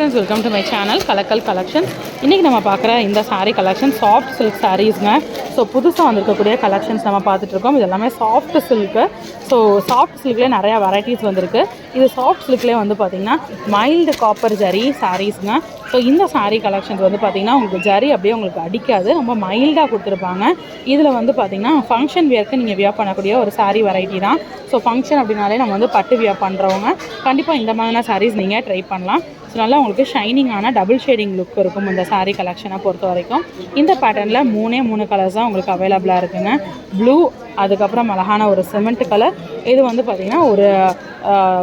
Friends welcome to my channel Kalakkal collection இன்றைக்கி நம்ம பார்க்குற இந்த சாரீ கலெக்ஷன் சாஃப்ட் சில்க் சாரீஸ்ங்க ஸோ புதுசாக வந்திருக்கக்கூடிய கலெக்ஷன்ஸ் நம்ம பார்த்துட்ருக்கோம் இது எல்லாமே சாஃப்ட் சில்க்கு ஸோ சாஃப்ட் சில்க்லேயே நிறையா வெரைட்டிஸ் வந்திருக்கு. இது சாஃப்ட் சில்க்லேயே வந்து பார்த்திங்கன்னா மைல்டு காப்பர் ஜரி சாரீஸ்ங்க ஸோ இந்த சாரீ கலெக்ஷன்ஸ் வந்து பார்த்திங்கன்னா உங்களுக்கு ஜரி அப்படியே உங்களுக்கு அடிக்காது. ரொம்ப மைல்டாக கொடுத்துருப்பாங்க. இதில் வந்து பார்த்திங்கன்னா ஃபங்க்ஷன் வியர்க்கு நீங்கள் வியர் பண்ணக்கூடிய ஒரு சாரீ வெரைட்டி தான். ஸோ ஃபங்க்ஷன் அப்படின்னாலே நம்ம வந்து பட்டு வியா பண்ணுறவங்க கண்டிப்பாக இந்த மாதிரியான சாரீஸ் நீங்கள் ட்ரை பண்ணலாம். ஸோ நல்லா உங்களுக்கு ஷைனிங்கான டபுள் ஷேடிங் லுக் இருக்கும் இந்த சாரீ கலெக்ஷனை பொறுத்த வரைக்கும். இந்த பேட்டர்னில் மூணே மூணு கலர்ஸ் தான் உங்களுக்கு அவைலபிளாக இருக்குங்க. ப்ளூ அதுக்கப்புறம் அழகான ஒரு சிமெண்ட் கலர் இது வந்து பார்த்திங்கன்னா ஒரு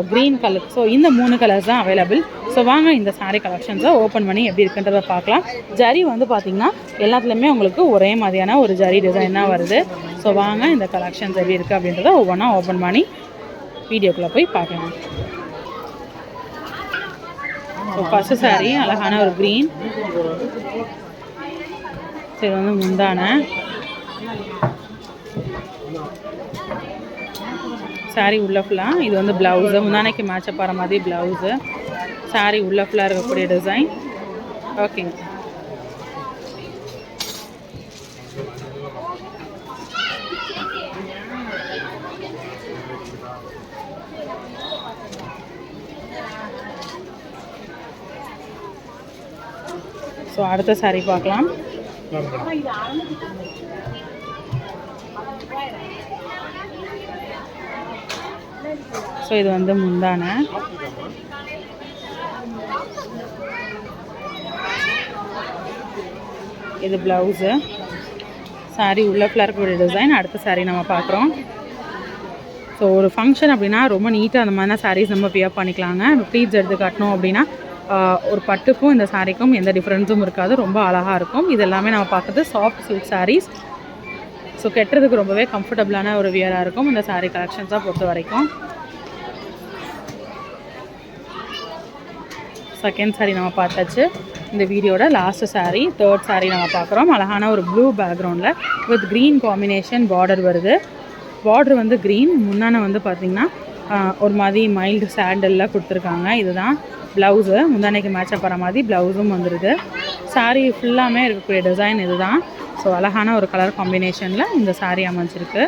க்ரீன் கலர் ஸோ இந்த மூணு கலர்ஸ் தான் அவைலபிள் ஸோ வாங்க இந்த சாரீ கலெக்ஷன்ஸை ஓப்பன் பண்ணி எப்படி இருக்குன்றதை பார்க்கலாம். ஜரி வந்து பார்த்திங்கன்னா எல்லாத்துலேயுமே உங்களுக்கு ஒரே மாதிரியான ஒரு ஜரி டிசைனாக வருது. ஸோ வாங்க இந்த கலெக்ஷன்ஸ் எப்படி இருக்குது அப்படின்றத ஒவ்வொன்றா ஓப்பன் பண்ணி வீடியோக்குள்ளே போய் பார்க்கலாம். ஸோ ஃபஸ்ட்டு saree அழகான ஒரு க்ரீன் சரி வந்து முந்தான. சாரி உள்ள ஃபுல்லாக இது வந்து ப்ளவுஸு முந்தானைக்கு மேட்சப் ஆகிற மாதிரி ப்ளவுஸு சாரி உள்ள ஃபுல்லாக இருக்கக்கூடிய டிசைன் ஓகேங்க ஸோ அடுத்த saree பார்க்கலாம். ஸோ இது வந்து முந்தான. இது ப்ளவுஸு saree உள்ள ஃபுல்லாக டிசைன் அடுத்த சாரீ நம்ம பார்க்குறோம். ஸோ ஒரு ஃபங்க்ஷன் அப்படின்னா ரொம்ப நீட்டாக அந்த மாதிரினா சாரீஸ் நம்ம வியர் பண்ணிக்கலாங்க. ப்ளீட்ஸ் எடுத்து கட்டணும் அப்படின்னா ஒரு பட்டுக்கும் இந்த சாரீக்கும் எந்த டிஃப்ரென்ஸும் இருக்காது. ரொம்ப அழகாக இருக்கும். இது எல்லாமே நம்ம பார்க்குறது சாஃப்ட் சில்க் சாரீஸ் ஸோ கெட்டுறதுக்கு ரொம்பவே கம்ஃபர்டபுளான ஒரு வியராக இருக்கும். இந்த சாரீ கலெக்ஷன்ஸாக பொறுத்த வரைக்கும். செகண்ட் saree நம்ம பார்த்தாச்சு. இந்த வீடியோட லாஸ்ட் saree தேர்ட் saree நம்ம பார்க்குறோம். அழகான ஒரு ப்ளூ பேக்ரவுண்டில் வித் க்ரீன் காம்பினேஷன் பார்டர் வருது. பார்டர் வந்து க்ரீன் முன்னான வந்து பார்த்திங்கன்னா ஒரு மாதிரி மைல்டு சாண்டலில் கொடுத்துருக்காங்க. இதுதான். ப்ளவுஸு முந்தானைக்கு மேட்சப் போகிற மாதிரி ப்ளவுஸும் வந்துடுது saree ஃபுல்லாமே இருக்கக்கூடிய டிசைன் இதுதான். ஸோ அழகான ஒரு கலர் காம்பினேஷனில் இந்த சாரீ அமைஞ்சிருக்கு.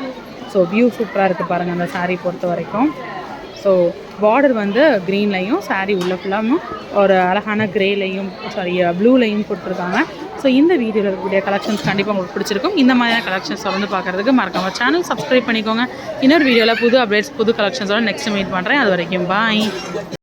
ஸோ வியூ சூப்பராக இருக்குது பாருங்கள் அந்த சாரீ பொறுத்த வரைக்கும். ஸோ பார்டர் வந்து க்ரீன்லையும் saree உள்ள ஃபுல்லாகவும் ஒரு அழகான க்ரேலையும் சாரி ப்ளூலையும் கொடுத்துருக்காங்க. ஸோ இந்த வீடியோவில் இருக்கக்கூடிய கலெக்ஷன்ஸ் கண்டிப்பாக உங்களுக்கு பிடிச்சிருக்கும். இந்த மாதிரியான கலெக்ஷன்ஸ் வந்து பார்க்குறதுக்கு மறக்காம சேனல் சப்ஸ்கிரைப் பண்ணிக்கோங்க. இன்னொரு வீடியோவில் புது அப்டேட்ஸ் புது கலெக்ஷன்ஸோட நெக்ஸ்ட் மீட் பண்ணுறேன் அது வரைக்கும் பாய்